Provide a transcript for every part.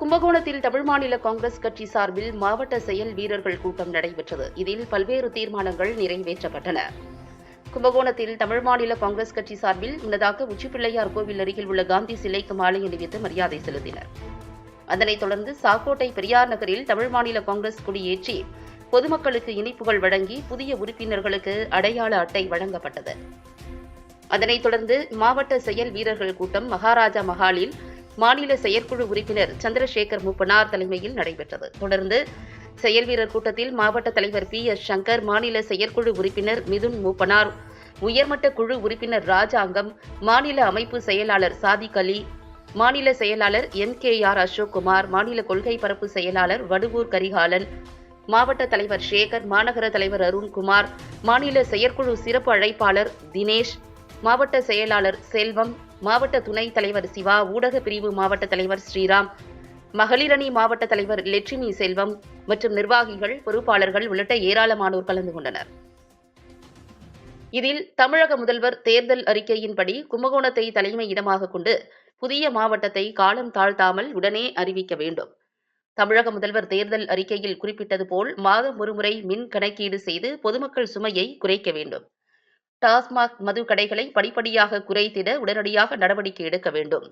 கும்பகோணத்தில் தமிழ் மாநில காங்கிரஸ் கட்சி சார்பில் மாவட்ட செயல் வீரர்கள் கூட்டம் நடைபெற்றது. இதில் பல்வேறு தீர்மானங்கள் நிறைவேற்றப்பட்டன. கும்பகோணத்தில் தமிழ் மாநில காங்கிரஸ் கட்சி சார்பில் முன்னதாக உச்சிப்பிள்ளையார் கோவில் அருகில் உள்ள காந்தி சிலைக்கு மாலை அணிவித்து மரியாதை செலுத்தினர். அதனைத் தொடர்ந்து சாக்கோட்டை பெரியார் நகரில் தமிழ் மாநில காங்கிரஸ் கொடியேற்றி பொதுமக்களுக்கு இனிப்புகள் வழங்கி புதிய உறுப்பினர்களுக்கு அடையாள அட்டை வழங்கப்பட்டது. அதனைத் தொடர்ந்து மாவட்ட செயல் வீரர்கள் கூட்டம் மகாராஜா மஹாலில் மாநில செயற்குழு உறுப்பினர் சந்திரசேகர் மூப்பனார் தலைமையில் நடைபெற்றது. தொடர்ந்து செயல் வீரர் கூட்டத்தில் மாவட்ட தலைவர் பி எஸ் சங்கர் மாநில செயற்குழு உறுப்பினர் மிதுன் மூப்பனார் உயர்மட்ட குழு உறுப்பினர் ராஜாங்கம் மாநில அமைப்பு செயலாளர் சாதிக் அலி மாநில செயலாளர் எம் கே ஆர் அசோக்குமார் மாநில கொள்கை பரப்பு செயலாளர் வடுவூர் கரிகாலன் மாவட்ட தலைவர் சேகர் மாநகர தலைவர் அருண்குமார் மாநில செயற்குழு சிறப்பு அழைப்பாளர் தினேஷ் மாவட்ட செயலாளர் செல்வம் மாவட்ட துணைத் தலைவர் சிவா ஊடக பிரிவு மாவட்ட தலைவர் ஸ்ரீராம் மகளிரணி மாவட்ட தலைவர் லட்சுமி செல்வம் மற்றும் நிர்வாகிகள் பொறுப்பாளர்கள் உள்ளிட்ட ஏராளமானோர் கலந்து கொண்டனர். இதில் தமிழக முதல்வர் தேர்தல் அறிக்கையின்படி கும்பகோணத்தை தலைமை இடமாக கொண்டு புதிய மாவட்டத்தை காலம் தாழ்த்தாமல் உடனே அறிவிக்க வேண்டும். தமிழக முதல்வர் தேர்தல் அறிக்கையில் குறிப்பிட்டது போல் மாதம் ஒருமுறை மின் கணக்கீடு செய்து பொதுமக்கள் சுமையை குறைக்க வேண்டும். டாஸ்மாக் மது கடைகளை படிப்படியாக குறைத்திட உடனடியாக நடவடிக்கை எடுக்க வேண்டும்.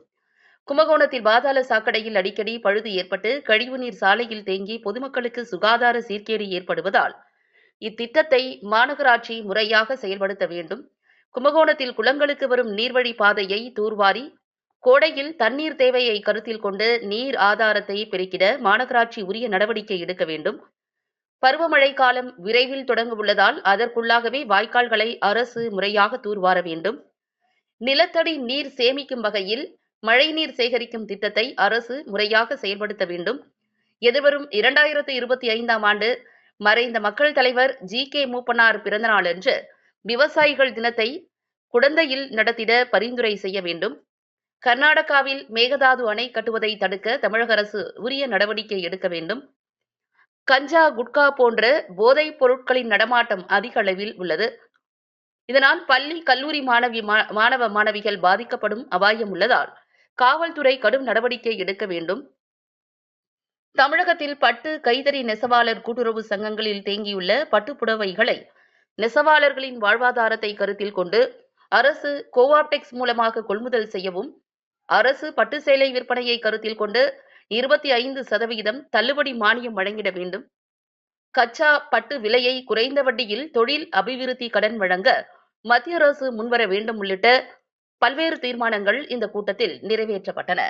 கும்பகோணத்தில் பாதாள சாக்கடையில் அடிக்கடி பழுது ஏற்பட்டு கழிவுநீர் சாலையில் தேங்கி பொதுமக்களுக்கு சுகாதார சீர்கேடு ஏற்படுவதால் இத்திட்டத்தை மாநகராட்சி முறையாக செயல்படுத்த வேண்டும். கும்பகோணத்தில் குளங்களுக்கு வரும் நீர்வழி பாதையை தூர்வாரி கோடையில் தண்ணீர் தேவையை கருத்தில் கொண்டு நீர் ஆதாரத்தை பெருக்கிட மாநகராட்சி உரிய நடவடிக்கை எடுக்க வேண்டும். பருவமழை காலம் விரைவில் தொடங்க உள்ளதால் அதற்குள்ளாகவே வாய்க்கால்களை அரசு முறையாக தூர்வார வேண்டும். நிலத்தடி நீர் சேமிக்கும் வகையில் மழைநீர் சேகரிக்கும் திட்டத்தை அரசு முறையாக செயல்படுத்த வேண்டும். எதிர்வரும் இரண்டாயிரத்து இருபத்தி ஐந்தாம் ஆண்டு மறைந்த மக்கள் தலைவர் ஜி கே மூப்பனார் பிறந்தநாளன்று விவசாயிகள் தினத்தை குடந்தையில் நடத்திட பரிந்துரை செய்ய வேண்டும். கர்நாடகாவில் மேகதாது அணை கட்டுவதை தடுக்க தமிழக அரசு உரிய நடவடிக்கை எடுக்க வேண்டும். கஞ்சா குட்கா போன்ற போதைப் பொருட்களின் நடமாட்டம் அதிக அளவில் உள்ளது. இதனால் பள்ளி கல்லூரி மாணவி மா- மாணவ மாணவிகள் பாதிக்கப்படும் அபாயம் உள்ளதால் காவல்துறை கடும் நடவடிக்கை எடுக்க வேண்டும். தமிழகத்தில் பட்டு கைத்தறி நெசவாளர் கூட்டுறவு சங்கங்களில் தேங்கியுள்ள பட்டுப்புடவைகளை நெசவாளர்களின் வாழ்வாதாரத்தை கருத்தில் கொண்டு அரசு கோஆப்டெக்ஸ் மூலமாக கொள்முதல் செய்யவும் அரசு பட்டு சேலை விற்பனையை கருத்தில் கொண்டு இருபத்தி ஐந்து சதவிகிதம் தள்ளுபடி மானியம் வழங்கிட வேண்டும். கச்சா பட்டு விலையை குறைந்த வட்டியில் தொழில் அபிவிருத்தி கடன் வழங்க மத்திய அரசு முன்வர வேண்டும் உள்ளிட்ட பல்வேறு தீர்மானங்கள் இந்த கூட்டத்தில் நிறைவேற்றப்பட்டன.